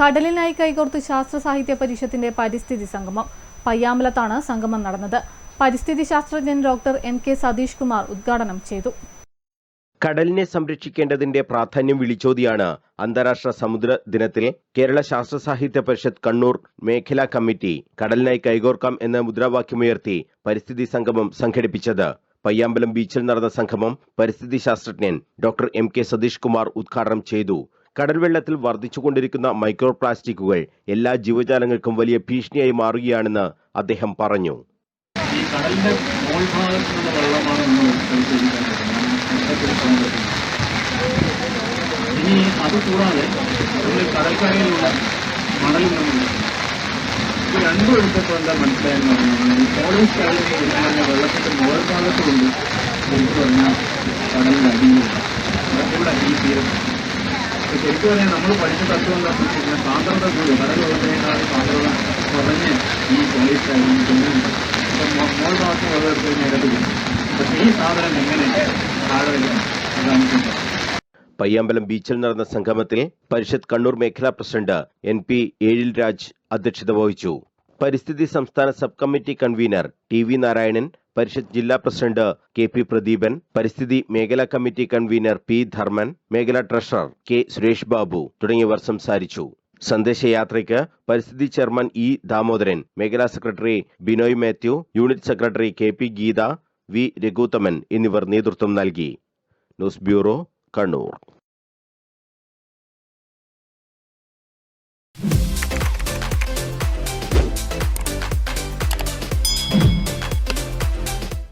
കടലിനായി കൈകോർത്ത് ശാസ്ത്ര സാഹിത്യ പരിഷത്തിന്റെ പരിസ്ഥിതി സംഗമം. പയ്യാമ്പലത്താണ് സംഗമം നടന്നത്. പരിസ്ഥിതി ശാസ്ത്രജ്ഞൻ doctor M K Satish Kumar ഉദ്ഘാടനം ചെയ്തു. കടലിനെ സംരക്ഷിക്കേണ്ടതിന്റെ പ്രാധാന്യം വിളിച്ചോതിയാണ് അന്താരാഷ്ട്ര സമുദ്ര ദിനത്തിൽ കേരള ശാസ്ത്ര സാഹിത്യ പരിഷത്ത് കണ്ണൂർ മേഖലാ കമ്മിറ്റി കടലിനായി കൈകോർക്കാം എന്ന മുദ്രാവാക്യമുയർത്തി പരിസ്ഥിതി സംഗമം സംഘടിപ്പിച്ചത്. പയ്യാമ്പലം ബീച്ചിൽ നടന്ന സംഗമം പരിസ്ഥിതി ശാസ്ത്രജ്ഞൻ doctor M K Satish Kumar ഉദ്ഘാടനം ചെയ്തു. കടൽവെള്ളത്തിൽ വർദ്ധിച്ചുകൊണ്ടിരിക്കുന്ന മൈക്രോ പ്ലാസ്റ്റിക്കുകൾ എല്ലാ ജീവജാലങ്ങൾക്കും വലിയ ഭീഷണിയായി മാറുകയാണെന്ന് അദ്ദേഹം പറഞ്ഞു. കടലിന്റെ മോൾ ഭാഗത്തുനിന്നുള്ള വെള്ളമാണ് നമ്മൾ ഇനി കടൽക്കരയിലുള്ള മണലിൽ നമ്മൾ ഇത് രണ്ടും എടുത്തപ്പോൾ എന്താ മനസ്സിലായെന്ന് പറഞ്ഞാൽ പോളിഷ് കടലിൽ വെള്ളത്തിന്റെ മോൾ ഭാഗത്തുകൊണ്ട് ശരിക്കും പറഞ്ഞാൽ കടലിൽ അടിയിലുള്ള ശരിക്കും പറഞ്ഞാൽ നമ്മൾ പഠിച്ച തത്വം എന്താ കഴിഞ്ഞാൽ സാന്ദ്രത കൂടി. കടലുള്ളതിനേക്കാൾ സാന്ദ്രത കുറഞ്ഞ് ഈ പോലീസ് തോന്നുന്നു മോൾ ഭാഗത്ത് വെള്ളം എടുത്ത് കഴിഞ്ഞാൽ ഇടത് പക്ഷേ ഈ സാധനം എങ്ങനെ താഴെ അതാണ് പയ്യാമ്പലം ബീച്ചിൽ നടന്ന സംഗമത്തിൽ പരിഷത്ത് കണ്ണൂർ മേഖലാ പ്രസിഡന്റ് എൻ പി ഏഴിൽ രാജ് അധ്യക്ഷത വഹിച്ചു. പരിസ്ഥിതി സംസ്ഥാന sub committee convener T V Narayanan പരിഷത്ത് ജില്ലാ പ്രസിഡന്റ് കെ പി പ്രദീപൻ പരിസ്ഥിതി മേഖലാ കമ്മിറ്റി കൺവീനർ പി ധർമ്മൻ മേഖലാ ട്രഷറർ കെ സുരേഷ് ബാബു തുടങ്ങിയവർ സംസാരിച്ചു. സന്ദേശയാത്രയ്ക്ക് പരിസ്ഥിതി ചെയർമാൻ ഇ ദാമോദരൻ മേഖലാ secretary Binoy Mathew unit secretary K P Geetha V Raghuthaman എന്നിവർ നേതൃത്വം നൽകി. News bureau Kannur.